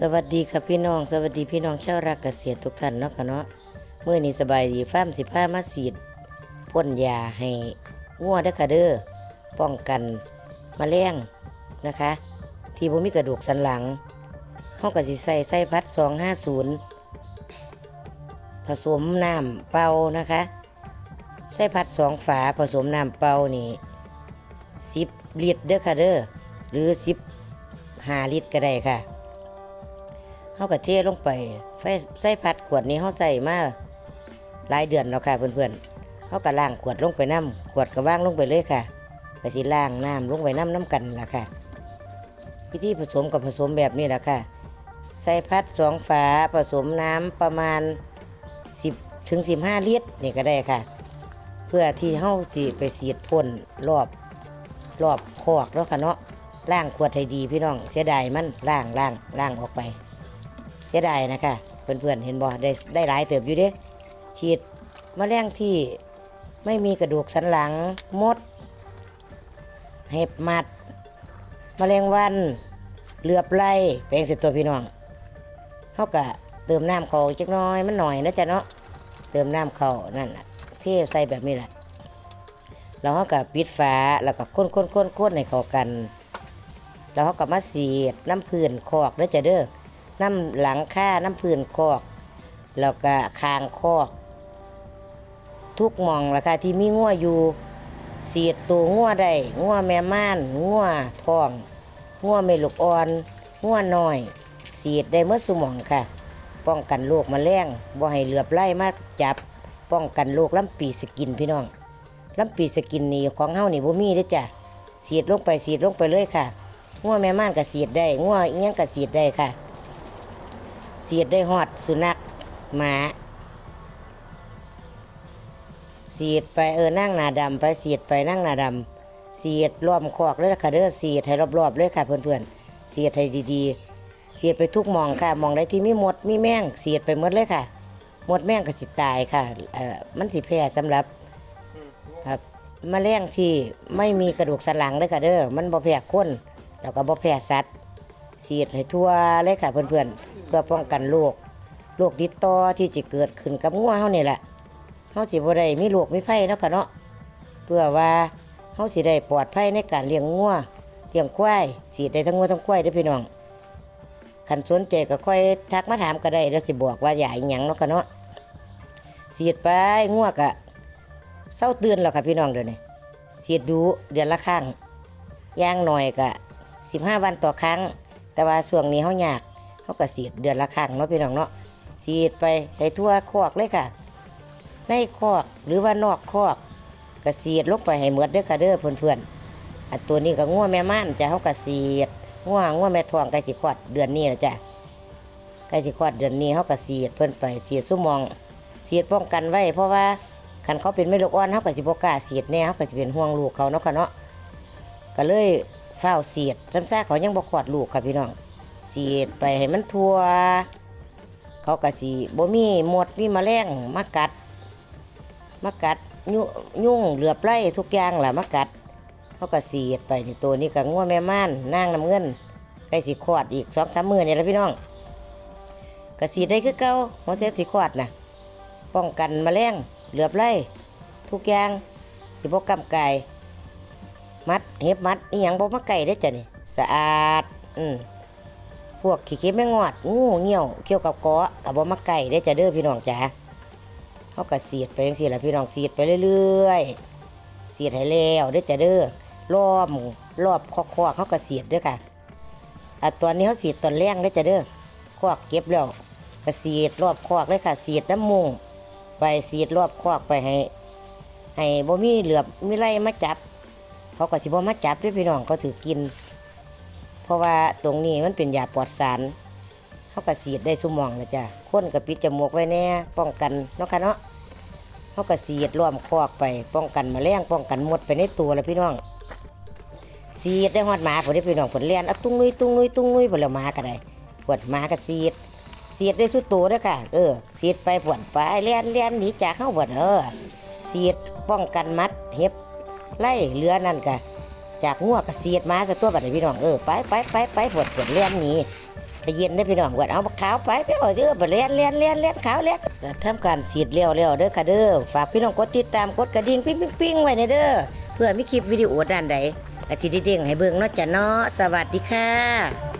สวัสดีค่ะพี่น้อง สวัสดีพี่น้องชาวรักเกษตรทุกท่านเนาะค่ะเนาะเมื่อนี้สบายดีฟ้ามสิผ้ามาสีดพ่นยาให้งัวเด้อค่ะเด้อป้องกันมะเร็งนะคะ ที่บ่มีกระดูกสันหลังเฮาก็สิใส่ไส้พัด 250 ผสมน้ำเปล่านะคะไส้พัดสองฝาผสมน้ำเปล่านี่10ลิตรเด้อค่ะเด้อหรือ15ลิตรก็ได้ค่ะ เขาก็เทลงไปไฟใส่พัดขวดนี้เขาใส่มาหลายเดือนแล้วค่ะเพื่อนๆเขาก็ล้างขวดลงไปน้ำขวดก็ว่างลงไปเลยค่ะก็สิล้างน้ำลงไปน้ำน้ำกันล่ะค่ะวิธีผสมกับผสมแบบนี้แหละค่ะ ใส่พัดสองฝาผสมน้ำประมาณ 10ถึง15 ลิตรนี่ก็ได้ค่ะ เพื่อที่เฮาสิไปสีดพ่นรอบรอบคอกแล้วค่ะเนาะล้างขวดให้ดีพี่น้องเสียดายมันล้างล้างล้างออกไป สียดายนะคะเพื่อนๆเห็นบ่ได้ได้หลายเติบอยู่เด้ฉีดมแมลงที่ไม่มีกระดูกสันหลังมด เห็บหมัดมแมลงวันเหลือบไล่แปลงสิตัวพี่น้องเขาก็เติมน้ำเขาจักน้อยมันหน่อยนะจ๊ะเนาะเติมน้ำเขานั่นแหละเทใส่แบบนี้แหละแล้วเขาก็ปิดฝาแล้วก็ค้นค้นค้นค้นให้เขากัน แล้วเขาก็มาสีดน้ำพื้นคอกเด้อจ้ะเด้อ น้ำหลังค่าน้ำพื้นคอกแล้วก็คางคอก ทุกมองราคาที่มีงัวอยู่เสียดตัวงัวได้งัวแม่ม่านงัวทองงัวเมลูกอ่อนงัวน้อยเสียดได้เมื่อสมองค่ะ ป้องกันโรคมะเร็งบ่ให้เหลือบไล่มากจับ ป้องกันโรคลำปีสกินพี่น้องลำปีสกินนี่ของเฮานี่บ่มีเด้จ้ะเสียดลงไปเสียดลงไปเลยค่ะงัวแม่ม่านก็เสียดได้งัวอีหยังก็เสียดได้ค่ะ เสียดได้ฮอดสุนัขหมาเสียดไปเออนั่งหนาดำไปเสียดไปนั่งหนาดำเสียดรอบคอกเลยค่ะเด้อเสียดให้รอบๆเลยค่ะเพื่อนๆเสียดให้ดีๆ เสียดไปทุกมองค่ะมองใดที่มีมดมีแมงเสียดไปหมดเลยค่ะหมดแมงก็สิตายค่ะเออมันสิแพ้สำหรับครับมแมลงที่ไม่มีกระดูกสันหลังเลยค่ะเด้อมันบ่แพ้คนแล้วก็บ่แพ้สัตว์ฉีดให้ทั่วเลยค่ะเพื่อนๆ พื่อป้องกันโรคโรคติดต่อที่จะเกิดขึ้นกับงัวเฮานี่แหละเฮาสิบ่ได้มีโรคมีภัยเนาะค่ะเนาะเพื่อว่าเฮาสิได้ปลอดภัยในการเลี้ยงงัวเลี้ยงควายฉีได้ทั้งงัวทั้งควายเด้อพี่น้องคันสนใจก็ค่อยทักมาถามก็ได้เดี๋ยวสิบอกว่าอยาอิหยังเนาะค่ะเนาะฉีดไปงัวก็เศร้าตื่นแล้วค่ะพี่น้องเดี๋ยวนี้ฉีดดูเดือนละครั้งย่างหน่อยก็15 วันต่อครั้ง แต่ว่าช่วงนี้เขาอยาก เขาก็สีดเดือนละครั้งเนาะพี่น้องเนาะสีดไปให้ทั่วคอกเลยค่ะ ในคอกหรือว่านอกคอกก็สีดลงไปให้หมือดเด้อค่ะเด้อเพื่อนๆอันตัวนี้ก็ง่วแม่ม่านจะเขาก็สีดง่วง่วแม่ทองใกล้สิคลอดเดือนนี้นะจ้ะใกล้สิคลอดเดือนนี้เขาก็สีดเพิ่อนไปสีดซุ้มมองสีดป้องกันไว้ เพราะว่าคันเขาเป็นไม่ลูกอ่อนเขาก็สิบกล้าสีดแน่เขาก็สิเป็นห่วงลูกเขาเนาะค่ะเนาะก็เลยเฝ้าเสียดซ้ำซ่าเขายังบ่ขวดลูกค่ะพี่น้อง สียดไปให้มันทั่ว เขาก็สิบ่มีหมดมีมแมลงมากัดมากัดยุยุ่งเหลือบไล่ทุกอย่างแหละมากัด เขาก็เสียดไปนี่ตัวนี้ก็งัวแม่ม่านนางน้ำเงินใกล้สิขวดอีกสองสามมื้อนี่แหละพี่น้องก็สีดได้คือเก่าหัวเสียสิขวดนะป้องกันมแมลงเหลือบไล่ทุกอย่างสิบ่กำกายมัดเห็บมัดนี่ยังบ่มาไก่ได้จ้ะนี่สะอาด อืม พวกขี้เข็บไม่งอดงูเงี้ยวเกี่ยวกับเกาะกับบ่มาไก่ได้จะเด้อพี่น้องจ๋าเขาก็เสียดไปจังซี่ล่ะพี่น้องเสียดไปเรื่อยๆเสียดให้แล้วเด้จะเด้อรอบรอบคอกๆเขาก็เสียดเด้อค่ะอะตอนนี้เขาเสียดตอนแรงเด้จะเด้อคอกเก็บแล้วก็เสียดรอบคอกเลยค่ะเสียดน้ำมุงไปเสียดรอบคอกไปให้ให้บ่มีเหลือบมีไรมาจับ เขาก็สิบ่มาจับด้วยพี่น้องเขาถือกิน เพราะว่าตรงนี้มันเป็นยาปลอดสารเขาก็สีดได้ชุ่มมองนะจ้ะคนก็ปิดจมูกไว้แน่ป้องกันเนาะค่ะเนาะเขาก็สีดล้อมคอกไป ป้องกันมแมลงป้องกันมดไปในตัวแล้วพี่น้องสีดได้ฮอดหมาผมได้พี่น้องผลเลียนเอาตุ้งนุยตุ้งนุยตุ้งนุยผลแล้วหมาก็ได้ปวดหมาก็สีดสีดได้สุดตัวด้อค่ะ เออสีดไปปวดไปเลียนเลียนหนีจากเข้าปวดเออสีดป้องกันมัดเห็บไล่เรือนั่นกะ จากงัวกระเสียดมาสะตัวบัดนี้พี่น้องเออไปไปไปไปปวดปวดเลี้ยนหนี้ถ้าเย็นได้พี่น้องปวดเอาขาวไปไปเอาเด้อไปเลี้ยนเลี้ยนเลี้ยนเลี้ยนขาวเลี้ยนก็ทำการเสียดเลี้ยวเลี้ยวเด้อค่ะเด้อฝากพี่น้องกดติดตามกดกระดิ่งปิ้งปิ้งปิ้งไว้ในเด้อเพื่อมีคลิปวิดีโอด้านใดกระชิดเด้งให้เบิ่งนอกจากเนาะสวัสดีค่ะ